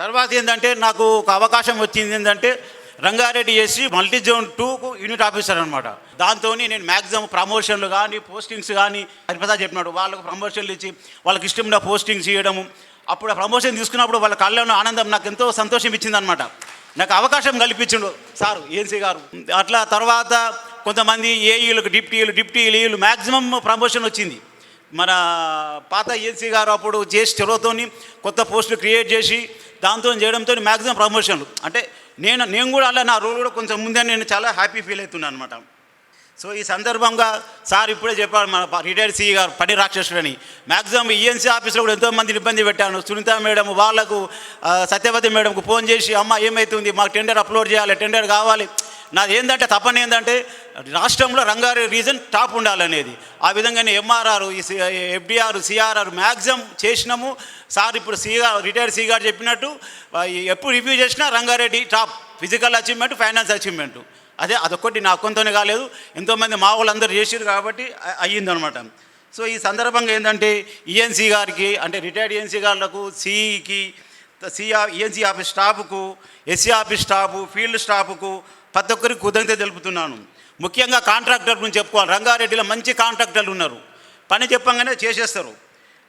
తర్వాత ఏంటంటే నాకు ఒక అవకాశం వచ్చింది ఏంటంటే రంగారెడ్డి చేసి మల్టీ జోన్ టూకు యూనిట్ ఆఫీసర్ అనమాట దాంతో నేను మ్యాక్సిమం ప్రమోషన్లు కానీ పోస్టింగ్స్ కానీ హరిపదా చెప్పినాడు. వాళ్ళకు ప్రమోషన్లు ఇచ్చి వాళ్ళకి ఇష్టంగా పోస్టింగ్స్ ఇవ్వడము అప్పుడు ఆ ప్రమోషన్ తీసుకున్నప్పుడు వాళ్ళ కళ్ళను ఆనందం నాకు ఎంతో సంతోషం ఇచ్చిందనమాట నాకు అవకాశం కల్పించిండు. సారు ఏన్సీ గారు. అట్లా తర్వాత కొంతమంది ఏఈలకు డిప్టీలు డిప్టీలు మ్యాక్సిమం ప్రమోషన్ వచ్చింది. మన పాత ఏన్సీ గారు అప్పుడు చేసి చొరవతోని కొత్త పోస్టులు క్రియేట్ చేసి దాంతో చేయడంతో మ్యాక్సిమం ప్రమోషన్లు అంటే నేను నేను కూడా అలా నా రోల్ కూడా కొంచెం ముందే నేను చాలా హ్యాపీ ఫీల్ అవుతున్నాను అనమాట సో ఈ సందర్భంగా సార్ ఇప్పుడే చెప్పారు మన రిటైర్డ్ సిఈ గారు పని రాక్షసుడని. మ్యాక్సిమం ఈఎన్సీ ఆఫీస్లో కూడా ఎంతోమంది ఇబ్బంది పెట్టాను. సునీత మేడం వాళ్ళకు సత్యవతి మేడంకు ఫోన్ చేసి అమ్మ ఏమవుతుంది మాకు టెండర్ అప్లోడ్ చేయాలి టెండర్ కావాలి. నాది ఏంటంటే తప్పని ఏంటంటే రాష్ట్రంలో రంగారెడ్డి రీజన్ టాప్ ఉండాలనేది. ఆ విధంగానే ఎంఆర్ఆర్ ఈ ఎఫ్డిఆర్ సిఆర్ఆర్ మ్యాక్సిమం చేసినాము. సార్ ఇప్పుడు సి రిటైర్డ్ సి గారు చెప్పినట్టు ఎప్పుడు రివ్యూ చేసినా Rangareddy top. Physical achievement finance achievement. అదే అదొక్కటి నా కొంతనే కాలేదు. ఎంతోమంది మా వాళ్ళందరూ చేసారు కాబట్టి అయ్యిందనమాట. సో ఈ సందర్భంగా ఏంటంటే ఈఎన్సీ గారికి అంటే రిటైర్డ్ ఈఎన్సీ గారులకు సిఈకి సిఆ ఈఎన్సీ ఆఫీస్ స్టాఫ్కు ఎస్సీ ఆఫీస్ స్టాఫ్ ఫీల్డ్ స్టాఫ్కు ప్రతి ఒక్కరికి కృతజ్ఞత తెలుపుతున్నాను. ముఖ్యంగా కాంట్రాక్టర్ గురించి చెప్పుకోవాలి. రంగారెడ్డిలో మంచి కాంట్రాక్టర్లు ఉన్నారు. పని చెప్పంగానే చేసేస్తారు.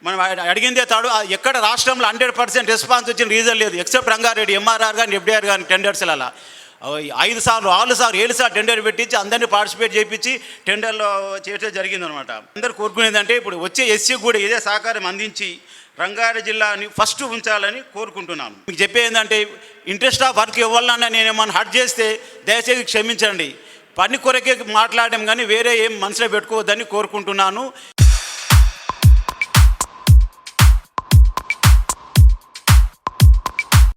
మనం అడిగిందే తాడు. ఎక్కడ రాష్ట్రంలో హండ్రెడ్ పర్సెంట్ రెస్పాన్స్ వచ్చిన రీజన్ లేదు. ఎక్సెప్ట్ రంగారెడ్డి ఎంఆర్ఆర్ కానీ ఎఫ్డీఆర్ కానీ టెండర్స్లలో ఐదు సార్లు ఆరు సార్లు ఏడు సార్లు టెండర్ పెట్టించి అందరినీ పార్టిసిపేట్ చేయించి టెండర్లో చేయడం జరిగిందనమాట అందరు కోరుకునేదంటే ఇప్పుడు వచ్చే ఎస్సీ కూడా ఇదే సహకారం అందించి రంగారెడ్డి జిల్లాని ఫస్ట్ ఉంచాలని కోరుకుంటున్నాను. మీకు చెప్పేందంటే ఇంట్రెస్ట్ ఆఫ్ వర్క్ ఇవ్వాలన్నా నేను ఏమన్నా హర్ట్ చేస్తే దయచేసి క్షమించండి. పని కొరకే మాట్లాడడం కానీ వేరే ఏం మనసులో పెట్టుకోవద్దని కోరుకుంటున్నాను.